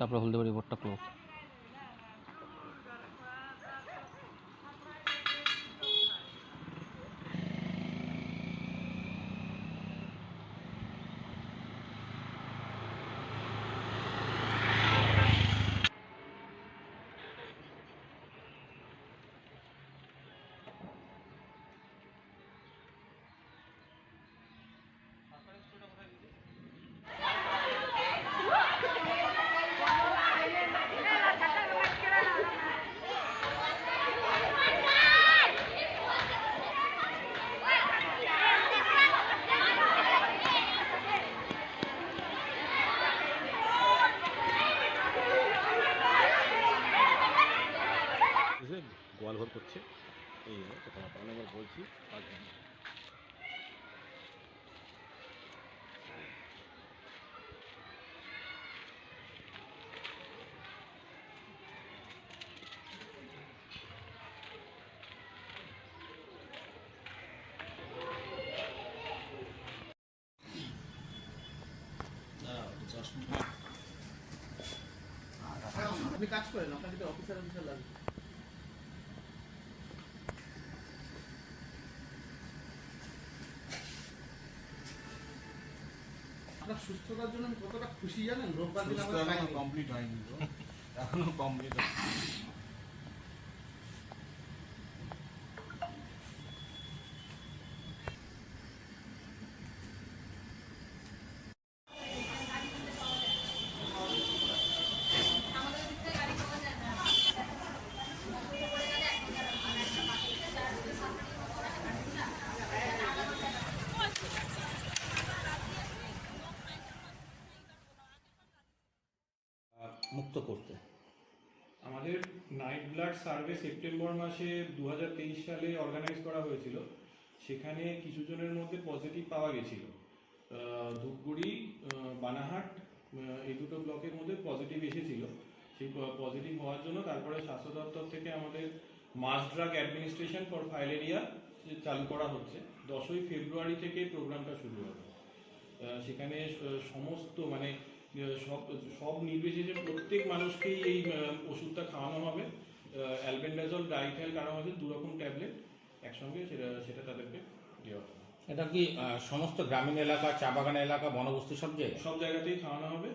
তারপরে হলদিবাড়ি বোর্ডটা ক্লোজ গোয়াল ঘর করছে। এই তখন অনেকবার বলছি আপনি কাজ করেন, আপনার যদি অফিসার অফিসার লাগবে। আপনার সুস্থতার জন্য আমি কতটা খুশি জানেন? রোববার দিন আমার কমপ্লিট হয়নি এখনও কমপ্লিট মুক্ত করতে। আমাদের নাইট ব্লাড সার্ভে সেপ্টেম্বর মাসে দু হাজার তেইশ সালে অর্গানাইজ করা হয়েছিল। সেখানে কিছু জনের মধ্যে পজিটিভ পাওয়া গেছিল। ধূপগুড়ি বানাহাট এই দুটো ব্লকের মধ্যে পজিটিভ এসেছিল। সেই পজিটিভ হওয়ার জন্য তারপরে স্বাস্থ্য দপ্তর থেকে আমাদের mass drug administration for filaria চালু করা হচ্ছে, দশই ফেব্রুয়ারি থেকে প্রোগ্রামটা শুরু হবে। সেখানে সমস্ত মানে সব সব নির্বিশেষে প্রত্যেক মানুষকেই এই ওষুধটা খাওয়ানো হবে। অ্যালবেন্ডাজল ডাইথাইল কারামাজল দু রকম ট্যাবলেট একসঙ্গে সেটা সেটা তাদেরকে দেওয়া হবে। এটা কি সমস্ত গ্রামীণ এলাকা চা বাগান এলাকা বনবস্তি সব জায়গায়? সব জায়গাতেই খাওয়ানো হবে।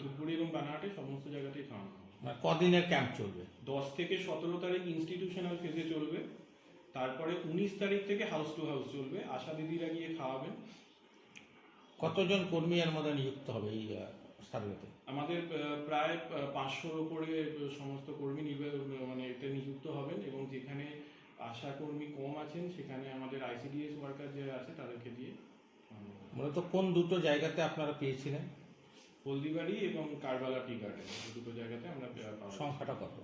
ধূপগুড়ি এবং বানাহাটে সমস্ত জায়গাতেই খাওয়ানো হবে। মানে কদিনের ক্যাম্প চলবে? দশ থেকে সতেরো তারিখ ইনস্টিটিউশনাল ফেজে চলবে। তারপরে উনিশ তারিখ থেকে হাউস টু হাউস চলবে। আশা দিদিরা গিয়ে খাওয়াবেন। কতজন কর্মী এর মধ্যে নিযুক্ত হবে এই সার্ভেতে আমাদের প্রায় পাঁচশোর ওপরে সমস্ত কর্মী মানে এতে নিযুক্ত হবেন এবং যেখানে আশা কর্মী কম আছেন সেখানে আমাদের আইসিডিএস ওয়ার্কার যারা আছে তাদেরকে দিয়ে মূলত কোন দুটো জায়গাতে আপনারা পেয়েছিলেন? হলদিবাড়ি এবং কারবালা টি গার্ডেন দুটো জায়গাতে আমরা সংখ্যাটা কত?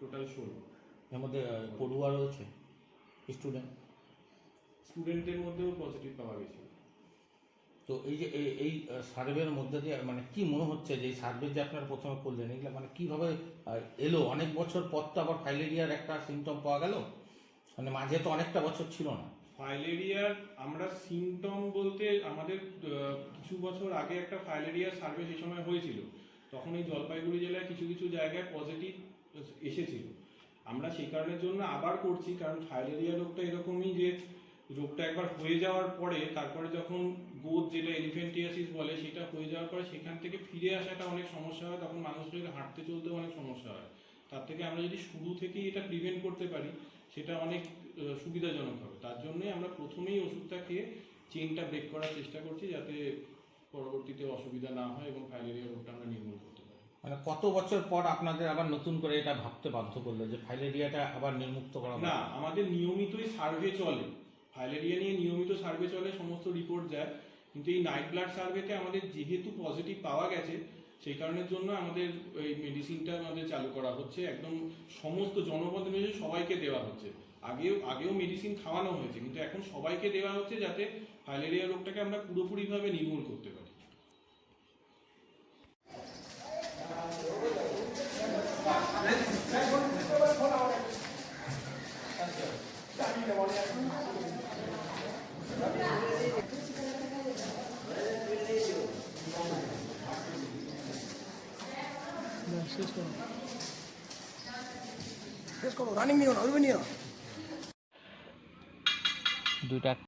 টোটাল ষোলো। এর মধ্যে পড়ুয়া রয়েছে? স্টুডেন্ট? স্টুডেন্টদের মধ্যেও পজিটিভ পাওয়া গেছে। তো এই যে এই- সার্ভের মধ্যে দিয়ে মানে কি মনে হচ্ছে যে সার্ভে যে আপনারা প্রথমে করলেন, এগুলো মানে কীভাবে এলো? অনেক বছর পর তো আবার ফাইলেরিয়ার একটা সিমটম পাওয়া গেল? মানে মাঝে তো অনেকটা বছর ছিল না। ফাইলেরিয়ার আমরা সিমটম বলতে আমাদের কিছু বছর আগে একটা ফাইলেরিয়ার সার্ভে সেই সময় হয়েছিল। তখন এই জলপাইগুড়ি জেলায় কিছু কিছু জায়গায় পজিটিভ এসেছিল। আমরা সেই কারণের জন্য আবার করছি, কারণ ফাইলেরিয়া রোগটা এরকমই রোগটা একবার হয়ে যাওয়ার পরে তারপরে যখন গোদ যেটা এলিফেন্টিয়াসিস বলে সেটা হয়ে যাওয়ার পরে সেখান থেকে ফিরে আসাটা অনেক সমস্যা হয় তখন মানুষের হাঁটতে চলতেও অনেক সমস্যা হয়। তার থেকে আমরা যদি শুরু থেকেই এটা প্রিভেন্ট করতে পারি সেটা অনেক সুবিধাজনক হবে। তার জন্যই আমরা প্রথমেই ওষুধটা খেয়ে চেনটা ব্রেক করার চেষ্টা করছি যাতে পরবর্তীতে অসুবিধা না হয় এবং ফাইলেরিয়া রোগটা আমরা নির্মূল করতে পারি। মানে কত বছর পর আপনাদের আবার নতুন করে এটা ভাবতে বাধ্য করল যে ফাইলেরিয়াটা আবার নির্মুক্ত করা না আমাদের নিয়মিতই সার্ভে চলে। ফাইলেরিয়া নিয়ে নিয়মিত সার্ভে চলে, সমস্ত রিপোর্ট যায়। কিন্তু এই নাইট ব্লাড সার্ভেতে আমাদের যেহেতু পজিটিভ পাওয়া গেছে, সেই কারণের জন্য আমাদের এই মেডিসিনটা আমাদের চালু করা হচ্ছে। একদম সমস্ত জনপদ মিলে সবাইকে দেওয়া হচ্ছে। আগেও আগেও মেডিসিন খাওয়ানো হয়েছে, কিন্তু এখন সবাইকে দেওয়া হচ্ছে যাতে ফাইলেরিয়া রোগটাকে আমরা পুরোপুরিভাবে নির্মূল করতে পারি। শেষ করো শেষ করো রানিং নিও না